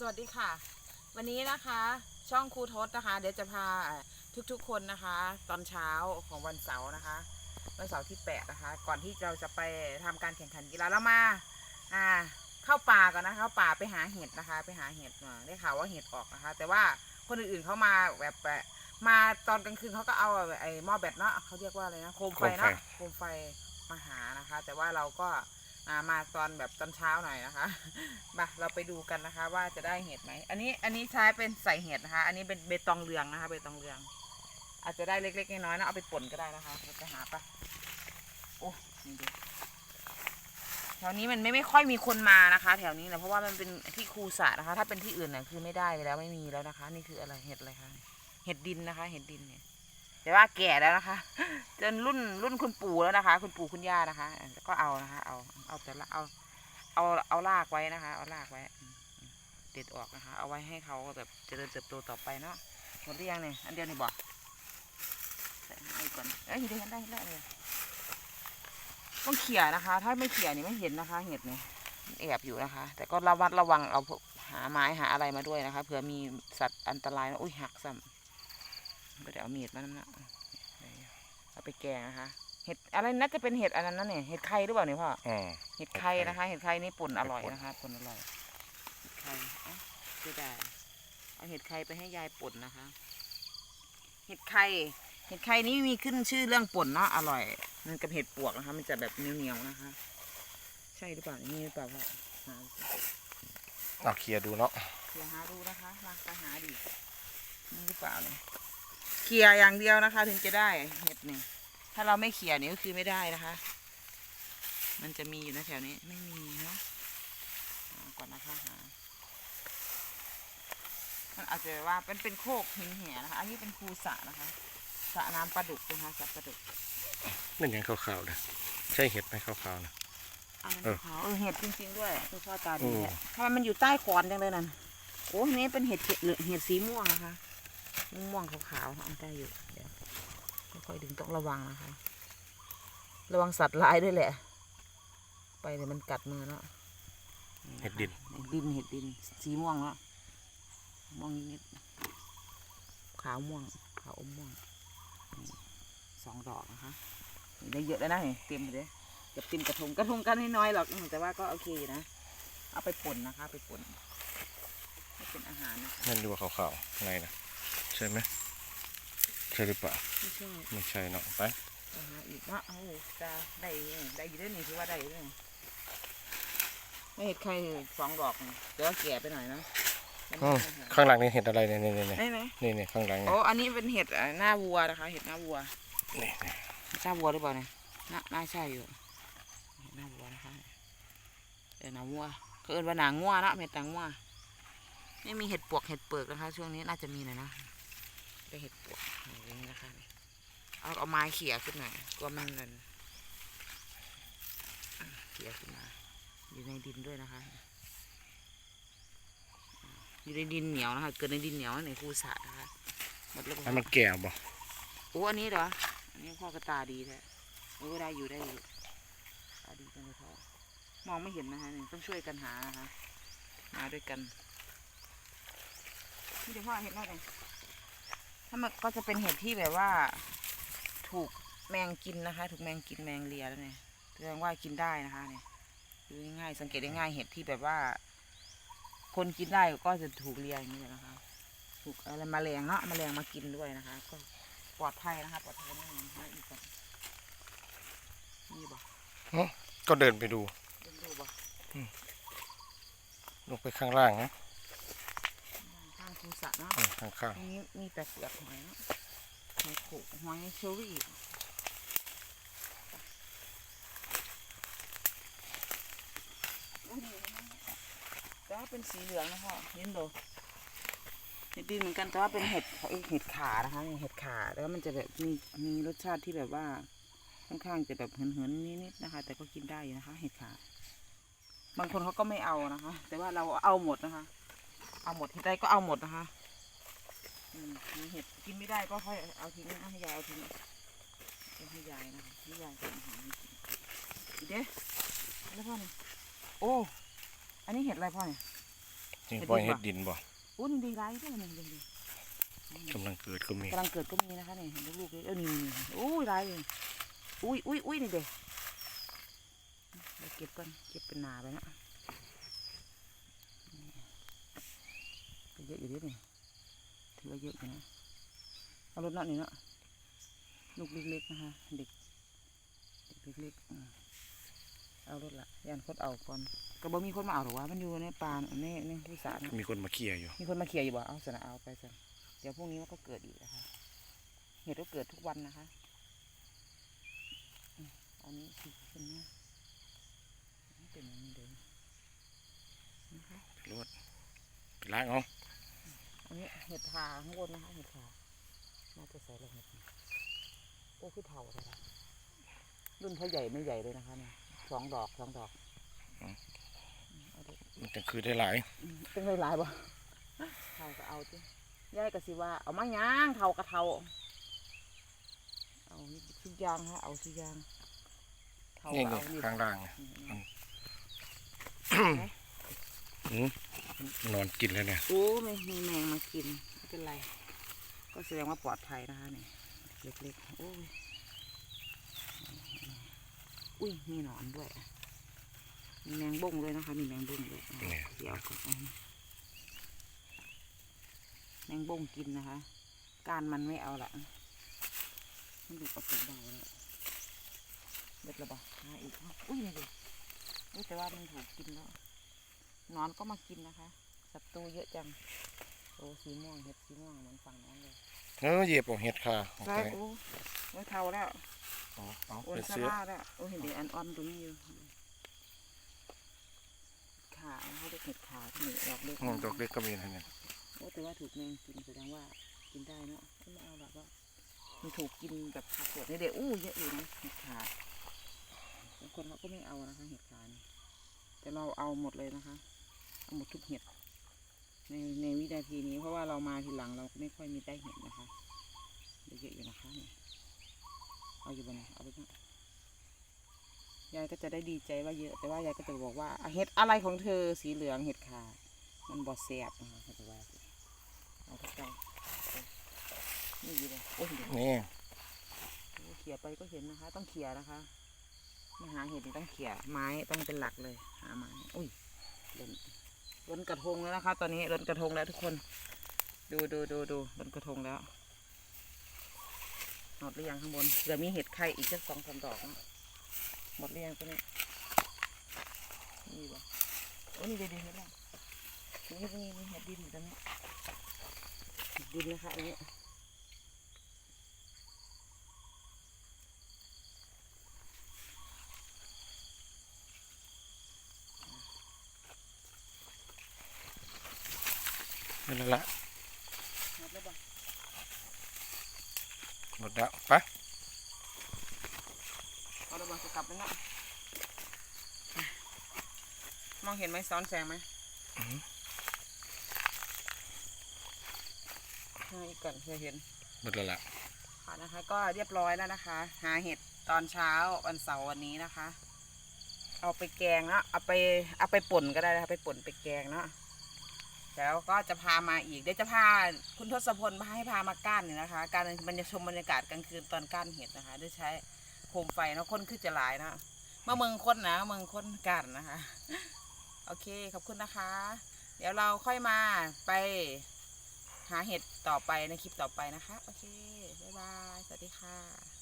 สวัสดีค่ะ วันนี้นะคะ ช่องครูทศนะคะ เดี๋ยวจะพาทุกๆคนนะคะ ตอนเช้าของวันเสาร์นะคะ วันเสาร์ที่8นะคะ ก่อนที่เราจะไปทำการแข่งขันกีฬาเรามาอ่าเข้าป่าก่อนนะคะเข้าป่าไปหาเห็ดนะคะ ไปหาเห็ดมาได้ข่าวว่าเห็ดออกนะคะ แต่ว่าคนอื่นๆเขามาแบบแบบมาตอนกลางคืนเขาก็เอาไอ้หม้อแบตเนาะเขาเรียกว่าอะไรนะโคมไฟเนาะโคมไฟมาหานะคะ แต่ว่าเราก็อ่า มาตอนแบบตอนเช้าหน่อยนะคะมาเราไปดูกันนะคะ ว่าจะได้เห็ดไหมอันนี้อันนี้ใช้เป็นใส่เห็ดนะคะ อันนี้เป็นเบตองเหลืองนะคะเบตองเหลือง อาจจะได้เล็กๆน้อยๆนะเอาไปป่นก็ได้นะคะเราไปหาปะโอ้นี่ดูแถวนี้มันไม่ไม่ค่อยมีคนมานะคะ แถวนี้นะเพราะว่ามันเป็นที่คูสระนะคะ ถ้าเป็นที่อื่นน่ะคือไม่ได้แล้วไม่มีแล้วนะคะ นี่คืออะไรเห็ดอะไรคะเห็ดดินนะคะ เห็ดดินเนี่ย แต่ว่าแก่แล้วนะคะ จนรุ่นรุ่นคุณปู่แล้วนะคะ คุณปู่คุณย่านะคะ ก็เอานะคะ เอาเอาแต่ละเอาเอาเอารากไว้นะคะ เอารากไว้เด็ดออกนะคะ เอาไว้ให้เขาแบบเจริญเติบโตต่อไปเนาะหมดหรือยังเนี่ยอันเดียวนี่บอกใส่ให้ก่อนเอ้ยเดี๋ยวเห็นได้เห็นได้เลยต้องเขี่ยนะคะ ถ้าไม่เขี่ยนี่ไม่เห็นนะคะ เห็ดเนี่ยมันแอบอยู่นะคะ แต่ก็ระวัดระวังเอาหาไม้หาอะไรมาด้วยนะคะเผื่อมีสัตว์อันตรายนะอุ้ยหักซ้ำไม่ได้เอามีดมาน้ำหนัก เอาไปแกงนะคะ เห็ดอะไรน่าจะเป็นเห็ดอันนั้นนะเนี่ย เห็ดไข่หรือเปล่าเนี่ยพ่ออืมเห็ดไข่นะคะ เห็ดไข่นี่ป่นอร่อยเห็ดป่นนะคะป่นอร่อย เห็ดไข่เอ้าเสียดายเอาเห็ดไข่ไปให้ยายป่นนะคะ เห็ดไข่ เห็ดไข่นี่มีขึ้นชื่อเรื่องป่นเนาะ อร่อย มันกับเห็ดปวกนะคะ มันจะแบบเหนียวๆนะคะ ใช่หรือเปล่า นี่หรือเปล่าพ่อหาสิเอาเคลียร์ดูเนาะเดี๋ยวหาดูนะคะ มาไปหาดินี่หรือเปล่าเนี่ย เขี่ยอย่างเดียวนะคะ ถึงจะได้เห็ดเนี่ยถ้าเราไม่เขี่ยเนี่ยก็คือไม่ได้นะคะ มันจะมีอยู่นะแถวนี้ไม่มีเนาะหาก่อนนะคะหามันอาจจะว่าเป็นเป็นโคกหินแห่นะคะ อันนี้เป็นคูสระนะคะสระน้ำปลาดุกนะคะสระปลาดุกนั่นยังขาวๆนะใช่เห็ดไหมขาวๆนะอันนั้นเออขาวเออเห็ดจริงๆด้วยคือพ่อตาอืดีมแหละทำไมมันอยู่ใต้ขอนจังเลยนั่นโอ้อันนี้เป็นเห็ดเขียวเหลืองเห็ดสีม่วงนะคะ ม่วงๆขาวๆเอาได้อยู่ เดี๋ยวค่อยๆดึงต้องระวังนะคะ ระวังสัตว์ร้ายด้วยแหละ ไปเดี๋ยวมันกัดมือเนาะเห็ดดิน เห็ดดินเห็ดดิน สีม่วงเนาะ ม่วงนิดๆขาวม่วง ขาวอมม่วงนี่สองดอกนะคะนี่ได้เยอะแล้วนะนี่เต็มเลยเก็บเต็มกระทงกระทงกันให้น้อยหรอกอืมแต่ว่าก็โอเคอยู่นะ เอาไปป่นนะคะ ไปป่นให้เป็นอาหารนะคะนั่นดูขาวๆอะไรนะ ใช่ไหมใช่หรือเปล่าไม่ใช่ไม่ใช่เนาะไปอาหารอีกเนาะโอ้จะได้ได้อยู่ด้วยนี่ถือว่าได้อยู่ด้วยนี่ไม่เห็ดใครสองดอกนี่แต่ว่าแก่ไปหน่อยนะมันอืไม่มอาหารข้างหลังนี่เห็ดอะไรเนี่ยนี่นี่ได้ไหมนี่นี่ข้างหลังโอ้เนี่ยอันนี้เป็นเห็ดอ่าหน้าวัวนะคะ เห็ดหน้าวัวนี่นี่หน้าวัวหรือเปล่าเนี่ยน่าน่าใช่อยู่เห็ดหน้าวัวนะคะเออหน้าวัวเขาเอิ้นว่าหนังงัวเนอะเห็ดหนังงัวไม่มีเห็ดปวกเห็ดเปิกนะคะ ช่วงนี้น่าจะมีหน่อยนะ ได้เห็ดปวกอย่างนี้นะคะเอาเอาไม้เขี่ยขึ้นหน่อยกลัวมันนั่นเขี่ยขึ้นมา อยู่ในดินด้วยนะคะ อยู่ในดินเหนียวนะคะ เกิดในดินเหนียวในคูสระนะคะหมดแล้วบ่ให้มันแก่บ่โอ้อันนี้เหรออันนี้พ่อกระตาดีแท้โอ้ได้อยู่ได้อยู่ตาดีจังเลยพ่อมองไม่เห็นนะคะนี่ต้องช่วยกันหานะคะมาด้วยกันนี่เดี๋ยวพ่อเห็นได้เลย ถ้ามันก็จะเป็นเห็ดที่แบบว่า ถูกแมงกินนะคะ ถูกแมงกินแมงเลียแล้วเนี่ยแสดงว่ากินได้นะคะเนี่ยดูง่ายๆสังเกตได้ง่ายเห็ดที่แบบว่า คนกินได้ก็จะถูกเลียอย่างนี้แหละนะคะ ถูกอะไรแมลงเนาะแมลงมากินด้วยนะคะ ก็ปลอดภัยนะคะปลอดภัยแน่นอนนะอีกก่อนนี่บ่ก็เดินไปดูเป็นดูบ่ลงไปข้างล่างนะข้า งคูสระเนาะอืมข้างอันนี้มีแต่เปลือกหอยเนาะหอยโขกหอยเชอรี่แต่ว่าเป็นสีเหลืองนะพ่อเห็นดูเห็ดดีเหมือนกันแต่ว่าเป็นเห็ดเห็ดขานะคะเห็ดขาแล้วมันจะแบบมีมีรสชาติที่แบบว่าค่อนข้างจะแบบเหินๆนิดๆนะคะ แต่ก็กินได้อยู่นะคะ เห็ดขาบางคนเขาก็ไม่เอานะคะ แต่ว่าเราเอาหมดนะคะ เอาหมดเห็ดใดก็เอาหมดนะคะอืมมีเห็ดกินไม่ได้ก็ค่อยเอาทิ้งนะให้ยายเอาทิ้งเอาให้ยายนะคะให้ยายทำอาหารให้กินอีเด้แล้วพ่อเนี่ยโอ้อันนี้เห็ดอะไรพ่อเนี่ยนี่ปล่อยเห็ดดินบ่อุ้ยนี่ดีไรด้วยนี่ดีดีกำลังเกิดก็มีกำลังเกิดก็มีนะคะนี่เห็นลูกๆเลยเออนี่นี่นี่อุ้ยไรเลยอุ้ยอุ้ยอุ้ยนี่เด็กเดี๋ยวเก็บก่อนเก็บเป็นหนาไปนะ เยอะอยู่ดินี่ถือว่าเยอะอยู่นะเอารถเนาะนี่เนาะลูกเล็กๆนะคะเด็กเด็กเล็กๆอืมเอารถละยันคนเอาก่อนก็บ่มีคนมาเอาหรอกวะมันอยู่ในป่าในในที่สามีคนมาเคลียร์อยู่ มีคนมาเคลียร์อยู่บ่เอาสนะเอาไปสิเดี๋ยวพรุ่งนี้มันก็เกิดอีกนะคะเหตุก็เกิดทุกวันนะคะอืมอันนี้สิเป็นเนี้ยเป็นอย่างนี้เลยนะคะรถไปล้างเอา อันนี้เห็ดขาข้างบนนะคะเห็ดขาน่าจะใส่ลงเห็ดนี่โอ้คือเถาเลยนะรุ่นเขาใหญ่ไม่ใหญ่เลยนะคะเนี่ยสองดอกสองดอกอืมเอาดิมันจะคือได้หลายอืมเป็นหลายๆบ่เถาก็เอาจิยายก็สิว่า เอามาย่างเถากระเทาเอาทุกอย่างฮะเอาทุกอย่างเถานี่ก็นี่เอานี่ข้างล่างเนี่ยอืมอืม นอนกินแล้วเนี่ยโอ้ไม่มีแมงมากินไม่เป็นไร ก็แสดงว่าปลอดภัยนะคะเนี่ยเล็กๆโอ้ยอุ้ยมีหนอนด้วยมีแมงบ้งด้วยนะคะ มีแมงบ้งด้วยเนี่ยเดี๋ยวก่อนแมงบ้งกินนะคะ การมันไม่เอาละมันดูกระปุกเบาแล้วเบ็ดระบาหาอีกอุ้ยนี่ดิแต่ว่ามันถูกกินแล้ว นอนก็มากินนะคะศัตรูเยอะจังโอ้สีม่วงเห็ดสีม่วงเหมือนฝั่งนั้นเลยเออเหยียบเอาเห็ดค่ะเอาใช่ไปโอ้ไว้เทาแล้วเอาเอาโอนไปซาซื้อ ร่าแล้วโอ้เห็นเดี๋ยวอันออนตรงนี้อยู่ขาเขาเรียกเห็ดขาที่นี่ดอกเล็กอืมดอกเล็กก็มีนะเนี่ยโอ้แต่ว่าถูกแมงกินแสดงว่ากินได้เนาะไม่เอาหรอกว่ามันถูกกินแบบผักสดเนี่ยเดี๋ยวอู้เยอะอยู่นะเห็ดขาบางคนเขาก็ไม่เอานะคะเห็ดขานี่แต่เราเอาหมดเลยนะคะ เอาหมดทุกเห็ดในในวินาทีนี้เพราะว่าเรามาทีหลังเราก็ไม่ค่อยมีได้เห็ดนะคะเดี๋ยวเยอะอยู่นะคะนี่เอาอยู่บนไหนเอาไปก่อนยายก็จะได้ดีใจว่าเยอะ แต่ว่ายายก็จะบอกว่าอะเห็ดอะไรของเธอสีเหลืองเห็ดขามันบอดแสบนะคะเขาจะว่าสิเอาเข้าไปนี่อยู่เลยโอ้ยเดี๋ยวนี่โอ้เขี่ยไปก็เห็นนะคะ ต้องเขี่ยนะคะไม่หาเห็ดนี่ต้องเขี่ยไม้ต้องเป็นหลักเลยหาไม้อุ้ยหล่นห ล่นกระทงแล้วนะคะ ตอนนี้ล้นกระทงแล้วทุกคน ดูดูดูดูล้นกระทงแล้วหมดหรือยังข้างบนเดี๋ยวมีเห็ดไข่อีกสักสองสามดอกนะหมดหรือยังตัวนี้นี่บ่โอ้นี่เดี๋ยวเดี๋ยวเห็ดแล้วนี่นี่มีเห็ดดินอยู่ตรงนี้เห็ดดินนะคะอันนี้ ละหมดแล้วบ่หมดแล้วไปเอาระเบิดจะกลับแล้วนะมองเห็นไหมซ้อนแสงไหมให้อีกก่อนเพื่อเห็นหมดแล้วล่ะค่ะนะคะก็เรียบร้อยแล้วนะคะ หาเห็ดตอนเช้าวันเสาร์วันนี้นะคะ เอาไปแกงเนาะเอาไปเอาไปป่นก็ได้นะคะไปป่นไปแกงเนาะ แล้วก็จะพามาอีกเดี๋ยวจะพาคุณทศพลมาให้พามาก้านเนี่ยนะคะ การบรรยชมบรรยากาศกลางคืนตอนก้านเห็ดนะคะด้วยใช้โคมไฟเนาะคนคือจะหลายนะเมื่อเมืองคนนะเมืองคนกันนะคะ โอเคขอบคุณนะคะ เดี๋ยวเราค่อยมาไปหาเห็ดต่อไปในคลิปต่อไปนะคะ โอเค บ๊ายบาย สวัสดีค่ะ